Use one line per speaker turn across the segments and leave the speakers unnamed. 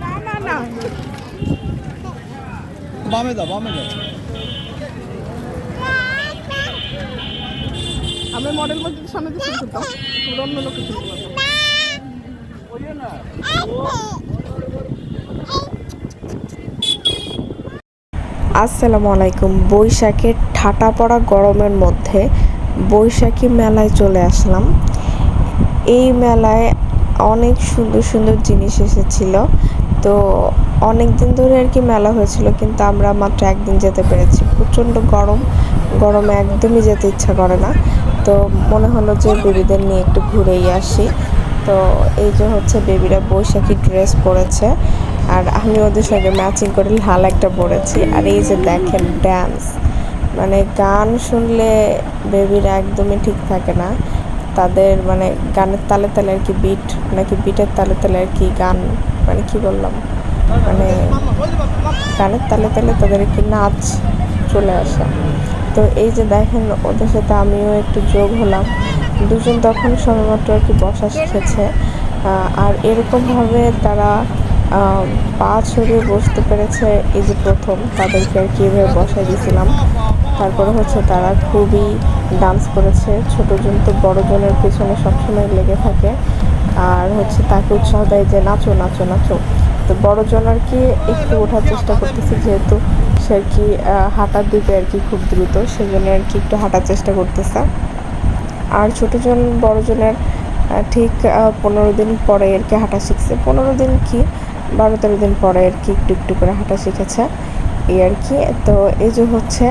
না না না
বামে দাও বামে দাও।
আমি মডেল মধ্যে সামনে দিয়ে শুরু করতাম অন্য লোকে শুরু করতাম
আসসালামু আলাইকুম। বৈশাখের ঠাটা পড়া গরমের মধ্যে বৈশাখী মেলায় চলে আসলাম। এই মেলায় অনেক সুন্দর সুন্দর জিনিস এসেছিল। তো অনেক দিন ধরে আর কি মেলা হয়েছিল, কিন্তু আমরা মাত্র একদিন যেতে পেরেছি। প্রচণ্ড গরম, গরমে একদমই যেতে ইচ্ছা করে না। তো মনে হলো যে বেবিদের নিয়ে একটু ঘুরেই আসি। তো এই যে হচ্ছে বেবিরা বৈশাখী ড্রেস পরেছে, আর আমি ওদের সঙ্গে ম্যাচিং করে লাল একটা পরেছি। আর এই যে দেখেন ড্যান্স মানে গান শুনলে বেবিরা একদমই ঠিক থাকে না। তাদের মানে গানের তালে তালে আর কি বিট নাকি বিটের তালে তালে আর কি গান মানে কি বললাম? মানে গানের তালে তালে তাদের কি নাচ চলে আসে। তো এই যে দেখেন, ওদের সাথে আমিও একটু যোগ হলাম। দুজন তখন সবেমাত্র আর কি বসা শিখেছে। আর এরকমভাবে তারা পা ছড়িয়ে বসতে পেরেছে এই যে প্রথম তাদেরকে আর কি এভাবে বসাই দিয়েছিলাম। তারপরে হচ্ছে তারা খুবই ডান্স করেছে। ছোটোজন তো বড়জনের পেছনে সবসময় লেগে থাকে। আর হচ্ছে তাকে উৎসাহ দেয় যে নাচো নাচো নাচো। তো বড়জন আর কি একটু ওঠার চেষ্টা করতেছে যেহেতু সে আর কি হাঁটার দিকে আর কি খুব দ্রুত সেজন্য আর কি একটু হাঁটার চেষ্টা করতেছে। আর ছোটোজন বড়জনের আহ, ঠিক পনেরো দিন পরে আর কি হাঁটা শিখছে। পনেরো দিন কি? বারো তেরো দিন পরে আর কি একটু একটু করে হাঁটা শিখেছে। এই আর কি। তো এই যে হচ্ছে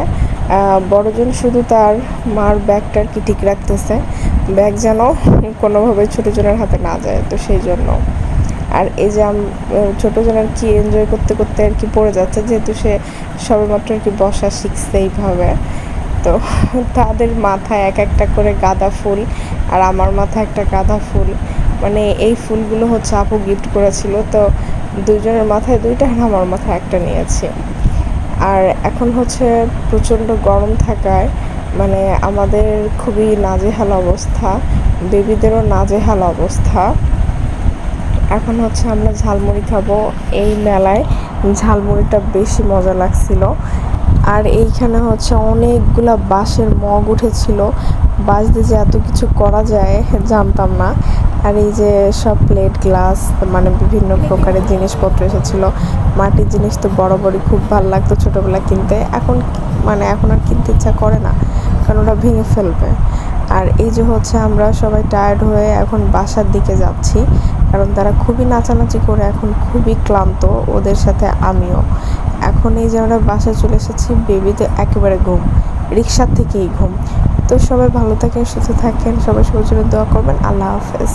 বড়জন শুধু তার মার ব্যাগটা আর কি ঠিক রাখতেছে। ব্যাগ যেন কোনোভাবে ছোটোজনের হাতে না যায়, তো সেই জন্য। আর এই যে ছোটোজন আর কি এনজয় করতে করতে আর কি পড়ে যাচ্ছে, যেহেতু সে সবেমাত্র আর কি বসা শিখছে এইভাবে। তো তাদের মাথায় এক একটা করে গাঁদা ফুল আর আমার মাথায় একটা গাঁদা ফুল। মানে এই ফুলগুলো হচ্ছে আপু গিফট করেছিল, তো দুজনের মাথায়, দুইটা আর আমার মাথায় একটা নিয়েছি। আর এখন হচ্ছে প্রচণ্ড গরম থাকায় মানে আমাদের খুবই নাজেহাল অবস্থা, বেবিদেরও নাজেহাল অবস্থা। এখন হচ্ছে আমরা ঝালমুড়ি খাব। এই মেলায় ঝালমুড়িটা বেশি মজা লাগছিল। আর এইখানে হচ্ছে অনেকগুলা বাঁশের মগ উঠেছিল। বাঁশ দিয়ে যে এত কিছু করা যায়, জানতাম না। আর এই যে সব প্লেট গ্লাস মানে বিভিন্ন প্রকারের জিনিসপত্র এসেছিল। মাটির জিনিস তো বরাবরই খুব ভালো লাগতো ছোটোবেলা কিনতে। এখন মানে এখন আর কিনতে ইচ্ছা করে না, কারণ ওরা ভেঙে ফেলবে। আর এই যে হচ্ছে আমরা সবাই টায়ার্ড হয়ে এখন বাসার দিকে যাচ্ছি, কারণ তারা খুবই নাচানাচি করে, এখন খুবই ক্লান্ত ওদের সাথে আমিও। এখন এই যে আমরা বাসায় চলে এসেছি বেবিতে একেবারে ঘুম। রিক্সার থেকেই ঘুম। তো সবাই ভালো থাকেন সুস্থ থাকেন সবাই সবার জন্য দোয়া করবেন। আল্লাহ হাফেজ।